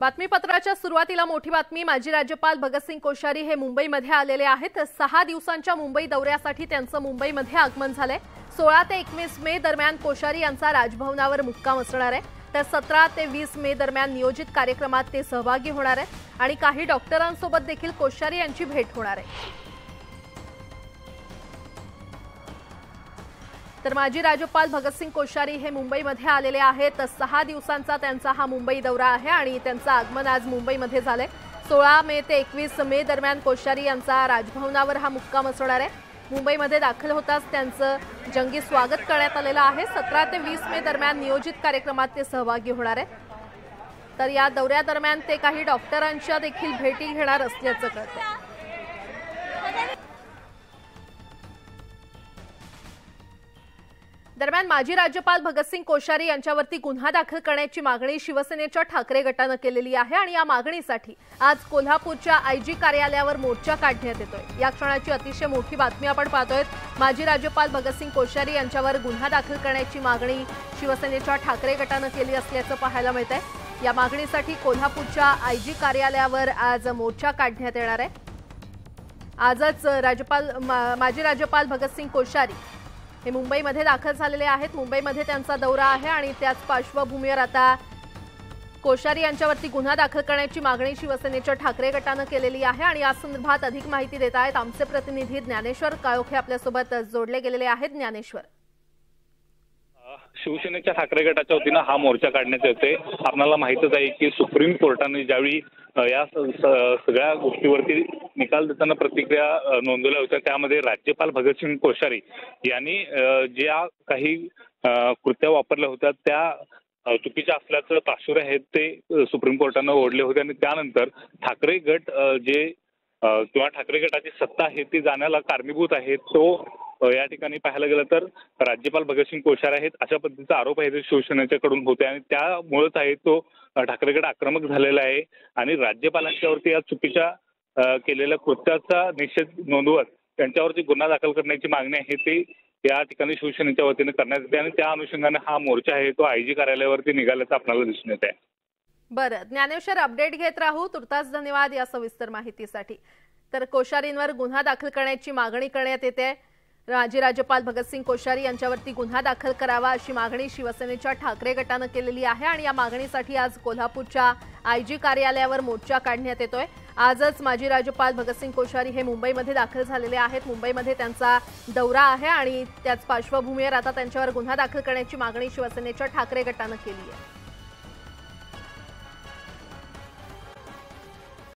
बातमीपत्राच्या सुरुवातीला मोठी बातमी माजी राज्यपाल भगतसिंग कोश्यारी हे मुंबईमध्ये आलेले आहेत. सहा दिवसांच्या मुंबई दौऱ्यासाठी त्यांचं मुंबईमध्ये आगमन झालंय. सोळा ते एकवीस मे दरम्यान कोश्यारी यांचा राजभवनावर मुक्काम असणार आहे. तर सतरा ते वीस मे दरम्यान नियोजित कार्यक्रमात ते सहभागी होणार आहेत. आणि काही डॉक्टरांसोबत देखील कोश्यारी यांची भेट होणार आहे. तर माजी राज्यपाल भगतसिंग कोश्यारी हे मुंबईमध्ये आलेले आहेत. सहा दिवसांचा त्यांचा हा मुंबई दौरा आहे आणि त्यांचं आगमन आज मुंबईमध्ये झालंय. सोळा मे ते एकवीस मे दरम्यान कोश्यारी यांचा राजभवनावर हा मुक्काम असणार आहे. मुंबईमध्ये दाखल होताच त्यांचं जंगी स्वागत करण्यात आलेलं आहे. सतरा ते वीस मे दरम्यान नियोजित कार्यक्रमात ते सहभागी होणार आहे तर या दौऱ्यादरम्यान ते काही डॉक्टरांच्या देखील भेटी घेणार असल्याचं कळतं दरम्यान माजी राज्यपाल भगतसिंग कोश्यारी यांच्यावरती गुन्हा दाखल करण्याची मागणी शिवसेनेच्या ठाकरे गटानं केलेली आहे आणि या मागणीसाठी आज कोल्हापूरच्या आयजी कार्यालयावर मोर्चा काढण्यात येतोय. या क्षणाची अतिशय मोठी बातमी आपण पाहतोय. माजी राज्यपाल भगतसिंग कोश्यारी यांच्यावर गुन्हा दाखल करण्याची मागणी शिवसेनेच्या ठाकरे गटानं केली असल्याचं पाहायला मिळत आहे या मागणीसाठी कोल्हापूरच्या आयजी कार्यालयावर आज मोर्चा काढण्यात येणार आहे. आजच राज्यपाल माजी राज्यपाल भगतसिंग कोश्यारी हे मुंबईमध्ये दाखल झालेले आहेत. मुंबईमध्ये त्यांचा दौरा आहे आणि त्याच पार्श्वभूमीवर आता कोश्यारी यांच्यावरती गुन्हा दाखल करण्याची मागणी शिवसेनेच्या ठाकरे गटानं केलेली आहे आणि या संदर्भात अधिक माहिती देत आहेत आमचे प्रतिनिधी ज्ञानेश्वर कायोखे आपल्यासोबत जोडले गेलेले आहेत. ज्ञानेश्वर. शिवसेनेच्या ठाकरे गटाच्या वतीनं हा मोर्चा काढण्यात येते आपल्याला माहितच आहे की सुप्रीम कोर्टाने ज्यावेळी या सगळ्या गोष्टीवरती निकाल देताना प्रतिक्रिया नोंदवल्या होत्या त्यामध्ये राज्यपाल भगतसिंग कोश्यारी यांनी ज्या काही कृत्या वापरल्या होत्या त्या चुकीच्या असल्याचं पार्श्वरे आहेत ते सुप्रीम कोर्टानं ओढले होते आणि त्यानंतर ठाकरे गट जे किंवा ठाकरे गटाची सत्ता आहे ती जाण्याला कारणीभूत आहे तो या ठिकाणी पाहायला गेलं तर राज्यपाल भगतसिंग कोश्यारी आहेत. अशा पद्धतीचा आरोप आहे शिवसेनेच्याकडून होते आणि त्यामुळेच आहे तो ठाकरेकडे आक्रमक झालेला आहे. आणि राज्यपालांच्यावरती या चुकीच्या केलेल्या कृत्याचा निषेध नोंदवत त्यांच्यावरती गुन्हा दाखल करण्याची मागणी आहे ती या ठिकाणी शिवसेनेच्या वतीने करण्यात येते आणि त्या अनुषंगाने हा मोर्चा आहे तो आयजी कार्यालयावरती निघाल्याचं आपल्याला दिसून येत आहे. बरं ज्ञानेश्वर अपडेट घेत राहू. तुर्तास धन्यवाद या सविस्तर माहितीसाठी. तर कोश्यारींवर गुन्हा दाखल करण्याची मागणी करण्यात येते. माजी राज्यपाल भगतसिंग कोश्यारी यांच्यावरती गुन्हा दाखल करावा अशी मागणी शिवसेनेच्या ठाकरे गटानं केलेली आहे आणि या मागणीसाठी आज कोल्हापूरच्या आयजी कार्यालयावर मोर्चा काढण्यात येतोय. आजच माजी राज्यपाल भगतसिंग कोश्यारी हे मुंबईमध्ये दाखल झालेले आहेत. मुंबईमध्ये त्यांचा दौरा आहे आणि त्याच पार्श्वभूमीवर आता त्यांच्यावर गुन्हा दाखल करण्याची मागणी शिवसेनेच्या ठाकरे गटानं केली आहे.